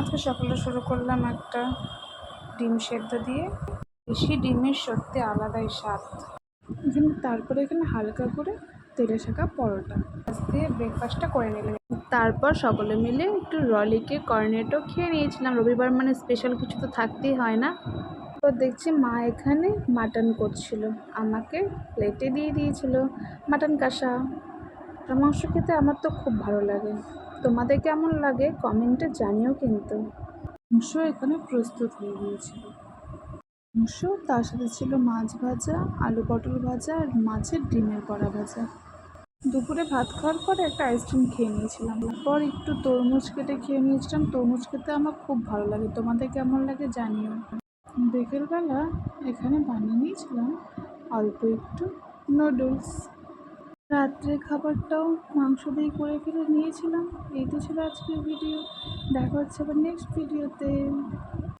আজকে সকালে শুরু করলাম একটা ডিম সেদ্ধ দিয়ে। বেশি ডিমের সত্যি আলাদাই স্বাদ। এখানে তারপরে এখানে হালকা করে তেলে শাকা পরোটা। দিয়ে ব্রেকফাস্টটা করে নিলাম। তারপর সকলে মিলে একটু রলিকে কর্নেটো খেয়ে নিয়েছিলাম। রবিবার মানে স্পেশাল কিছু তো থাকতেই হয় না। তো দেখছি মা এখানে মাটন করছিল। আমাকে প্লেটে দিয়ে দিয়েছিল। মাটন কষা। আর মাংস খেতে আমার তো খুব ভালো লাগে। তোমাদের কেমন লাগে কমেন্টে জানিও কিন্তু। মাংস এখানে প্রস্তুত হয়ে গিয়েছিল মাংস তার সাথে ছিল মাছ ভাজা, আলু পটল ভাজা আর মাছের ডিমের বড়া ভাজা। দুপুরে ভাত খাওয়ার পরে একটা আইসক্রিম খেয়ে নিয়েছিলাম। তারপর একটু তরমুজ কেটে খেয়ে নিয়েছিলাম। তরমুজ খেতে আমার খুব ভালো লাগে। তোমাদের কেমন লাগে জানিও। বিকেলবেলা এখানে বানিয়ে নিয়েছিলাম অল্প একটু নুডলস। রাত্রে খাবারটাও মাংস দিয়ে করে ফেলে নিয়েছিলাম। এই তো ছিল আজকের ভিডিও দেখা হচ্ছে আবার নেক্সট ভিডিওতে